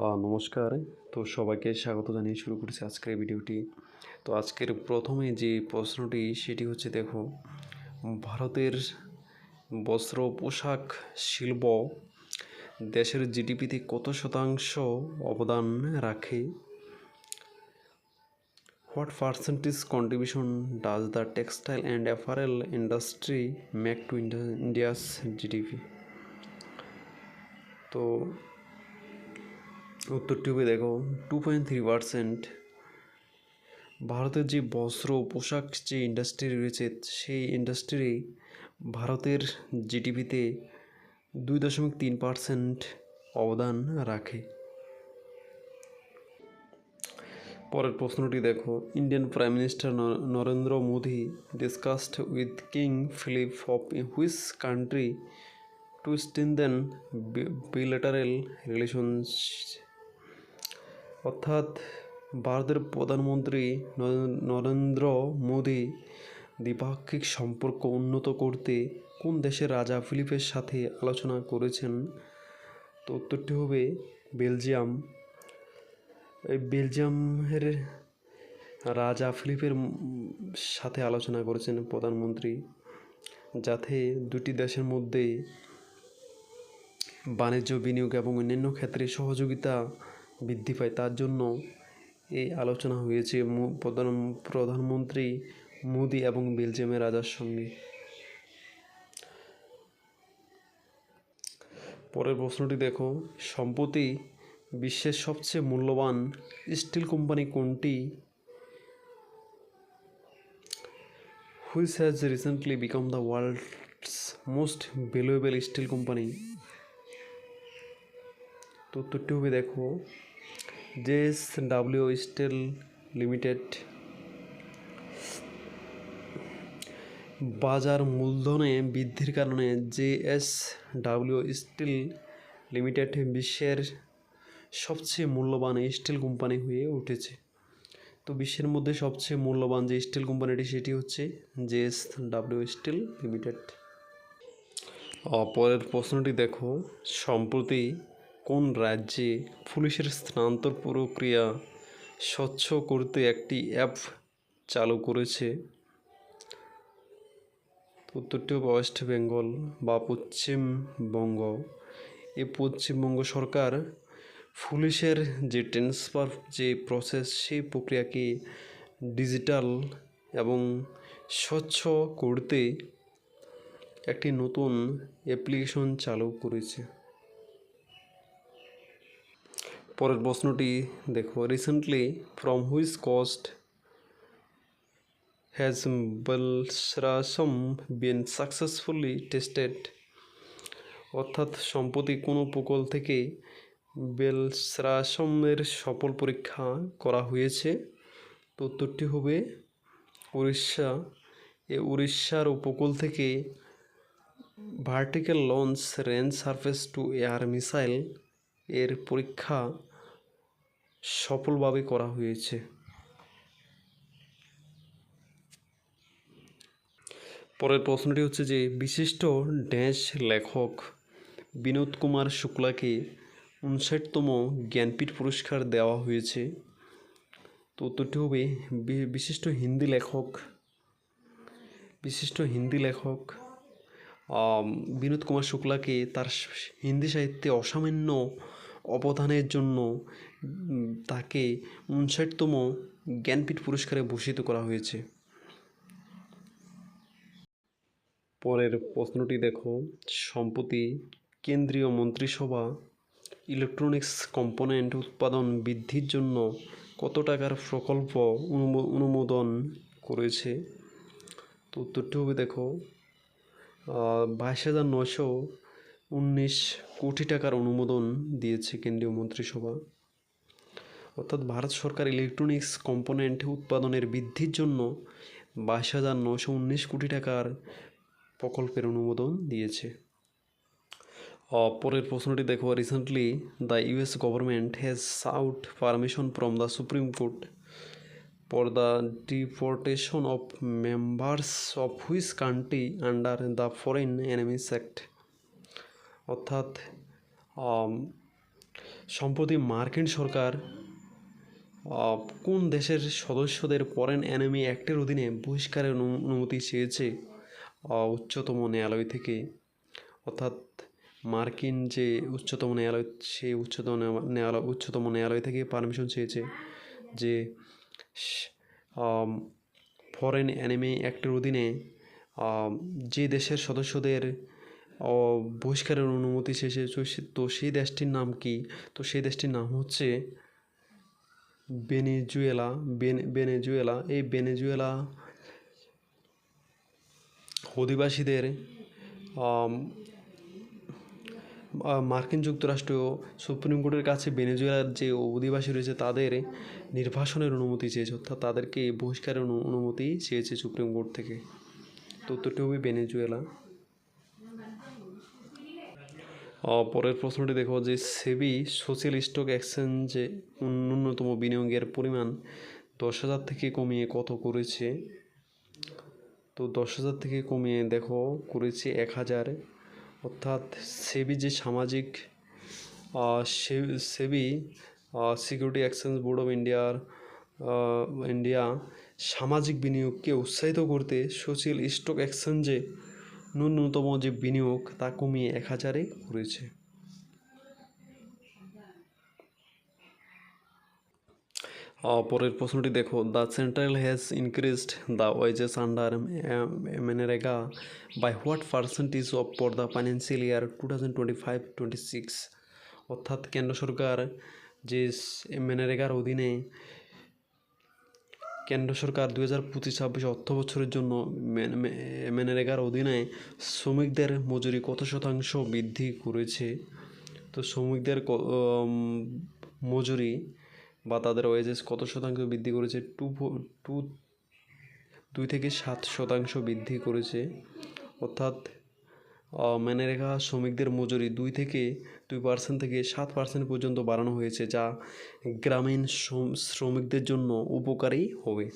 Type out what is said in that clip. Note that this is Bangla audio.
নমস্কার। তো সবাইকে স্বাগত জানিয়ে শুরু করছি আজকের ভিডিওটি। তো আজকের প্রথমে যে প্রশ্নটি, সেটি হচ্ছে দেখো, ভারতের বস্ত্র, পোশাক, শিল্প দেশের জিডিপিতে কত শতাংশ অবদান রাখে? What percentage contribution does the textile and apparel industry make to India's GDP তো উত্তরটি হবে দেখো টু পয়েন্ট থ্রি পার্সেন্ট ভারতের যে বস্ত্র পোশাক যে ইন্ডাস্ট্রি রয়েছে, সেই ইন্ডাস্ট্রি ভারতের জিডিপিতে দুই দশমিক তিন পার্সেন্ট অবদান রাখে। পরের প্রশ্নটি দেখো Indian prime minister Narendra Modi discussed with king Philip of his country to strengthen bilateral relations অর্থাৎ ভারতের প্রধানমন্ত্রী নরেন্দ্র মোদী দ্বিপাক্ষিক সম্পর্ক উন্নত করতে কোন দেশের রাজা ফিলিপের সাথে আলোচনা করেছেন? তো উত্তরটি হবে বেলজিয়াম। এই বেলজিয়ামের রাজা ফিলিপের সাথে আলোচনা করেছেন প্রধানমন্ত্রী, যাতে দুটি দেশের মধ্যে বাণিজ্য, বিনিয়োগ এবং অন্যান্য ক্ষেত্রে সহযোগিতা বৃদ্ধি পায়। তার জন্য এই আলোচনা হয়েছে প্রধান, প্রধানমন্ত্রী মোদি এবং বেলজিয়ামের রাজার সঙ্গে। পরের প্রশ্নটি দেখো। সম্প্রতি বিশ্বের সবচেয়ে মূল্যবান স্টিল কোম্পানি কোনটি? Which has recently become the world's most valuable steel company? তো উত্তরটি হবে দেখো। JS W steel limited. বাজার মূলধনে বৃদ্ধির কারণে জেএস ডাব্লিউ স্টিল লিমিটেড বিশ্বের সবচেয়ে মূল্যবান স্টিল কোম্পানি হয়ে উঠেছে। তো বিশ্বের মধ্যে সবচেয়ে মূল্যবান যে স্টিল কোম্পানিটি, সেটি হচ্ছে জেএস ডাব্লিউ স্টিল লিমিটেড। পরের প্রশ্নটি দেখো, সম্প্রতি কোন রাজ্যে পুলিশের স্থানান্তর প্রক্রিয়া স্বচ্ছ করতে একটি অ্যাপ চালু করেছে? উত্তরটি হবে ওয়েস্ট বেঙ্গল বা পশ্চিমবঙ্গ এই পশ্চিমবঙ্গ সরকার পুলিশের যে ট্রান্সফার যে প্রসেস সেই প্রক্রিয়াকে ডিজিটাল এবং স্বচ্ছ করতে একটি নতুন অ্যাপ্লিকেশন চালু করেছে। পরের প্রশ্নটি দেখো। Recently from which coast has VLSRSAM been successfully tested অর্থাৎ সম্প্রতি কোনো উপকূল থেকে বেলসরাসমের সফল পরীক্ষা করা হয়েছে? তো উত্তরটি হবে উড়িষ্যা। এ উড়িষ্যার উপকূল থেকে vertical launch range surface to air missile এর পরীক্ষা সফলভাবে করা হয়েছে। পরের প্রশ্নটি হচ্ছে যে, বিশিষ্ট ড্যাশ লেখক বিনোদ কুমার শুক্লাকে উনষাটতম জ্ঞানপীঠ পুরস্কার দেওয়া হয়েছে। তো উত্তরটি হবে বিশিষ্ট হিন্দি লেখক, বিশিষ্ট হিন্দি লেখক বিনোদ কুমার শুক্লাকে তার হিন্দি সাহিত্যে অসামান্য অবদানের জন্য তাকে উনষাটতম জ্ঞানপীঠ পুরস্কারে ভূষিত করা হয়েছে। পরের প্রশ্নটি দেখো। সম্প্রতি কেন্দ্রীয় মন্ত্রিসভা ইলেকট্রনিক্স কম্পোনেন্ট উৎপাদন বৃদ্ধির জন্য কত টাকার প্রকল্প অনুমো- অনুমোদন করেছে? তো উত্তরটি হবে দেখো বাইশ হাজার নশো উনিশ কোটি টাকার অনুমোদন দিয়েছে কেন্দ্রীয় মন্ত্রিসভা। অর্থাৎ ভারত সরকার ইলেকট্রনিক্স কম্পোনেন্ট উৎপাদনের বৃদ্ধির জন্য বাইশ হাজার নশো উনিশ কোটি টাকার প্রকল্পের অনুমোদন দিয়েছে। পরের প্রশ্নটি দেখো recently the US government has sought permission from the Supreme Court for the deportation of members of his country under the Foreign Enemies Act অর্থাৎ সম্প্রতি মার্কিন সরকার কোন দেশের সদস্যদের ফরেন এনিমি অ্যাক্টের অধীনে বহিষ্কারের অনু- অনুমতি চেয়েছে? উচ্চতম ন্যায়ালয় থেকে। অর্থাৎ, মার্কিন যে উচ্চতম ন্যায়ালয়, সেই উচ্চতম ন্যায়া- ন্যায়ালয়, উচ্চতম ন্যায়ালয় থেকে পারমিশন চেয়েছে যে ফরেন এনিমি অ্যাক্টের অধীনে যে দেশের সদস্যদের বহিষ্কারের অনুমতি শেষে তো সেই দেশটির নাম কি? তো সেই দেশটির নাম হচ্ছে বেনেজুয়েলা বেনে বেনেজুয়েলা। এই বেনেজুয়েলা অধিবাসীদের মার্কিন যুক্তরাষ্ট্র সুপ্রিম কোর্টের কাছে বেনেজুয়েলার যে অধিবাসী রয়েছে তাদের নির্বাসনের অনুমতি চেয়েছে অর্থাৎ তাদেরকে বহিষ্কারের অনু- অনুমতি চেয়েছে সুপ্রিম কোর্ট থেকে। তো উত্তরটি হবে ভেনেজুয়েলা আহ, পরের প্রশ্নটি দেখো যে সেবি সোশ্যাল স্টক এক্সচেঞ্জে ন্যূনতম বিনিয়োগের পরিমাণ দশ হাজার থেকে কমিয়ে কত করেছে? তো দশ হাজার থেকে কমিয়ে দেখো করেছে এক হাজার। অর্থাৎ সেবি যে সামাজিক SEBI security exchange board of ইন্ডিয়ার ইন্ডিয়া সামাজিক বিনিয়োগকে উৎসাহিত করতে সোশ্যাল স্টক এক্সচেঞ্জে ন্যূনতম যে বিনিয়োগ, তা কমিয়ে এক হাজারে করেছে পরের প্রশ্নটি দেখো। The central has increased the wages under MNREGA by what percentage of for the financial year two thousand twenty five twenty six অর্থাৎ কেন্দ্র সরকার যে মেনেরেগার অধীনে কেন্দ্র সরকার দুই হাজার পঁচিশ ছাব্বিশ অর্থ বছরের জন্য মে- মেনেরেগার অধীনে শ্রমিকদের মজুরি কত শতাংশ বৃদ্ধি করেছে? তো শ্রমিকদের মজুরি বা তাদের ওয়েজেস কত শতাংশ বৃদ্ধি করেছে? টু টু দুই থেকে সাত শতাংশ বৃদ্ধি করেছে। অর্থাৎ আহ, মেনেরেগা শ্রমিকদের মজুরি দুই থেকে দুই পার্সেন্ট থেকে সাত পার্সেন্ট পর্যন্ত বাড়ানো হয়েছে যা গ্রামীণ শ্রম- শ্রমিকদের জন্য উপকারী হবে।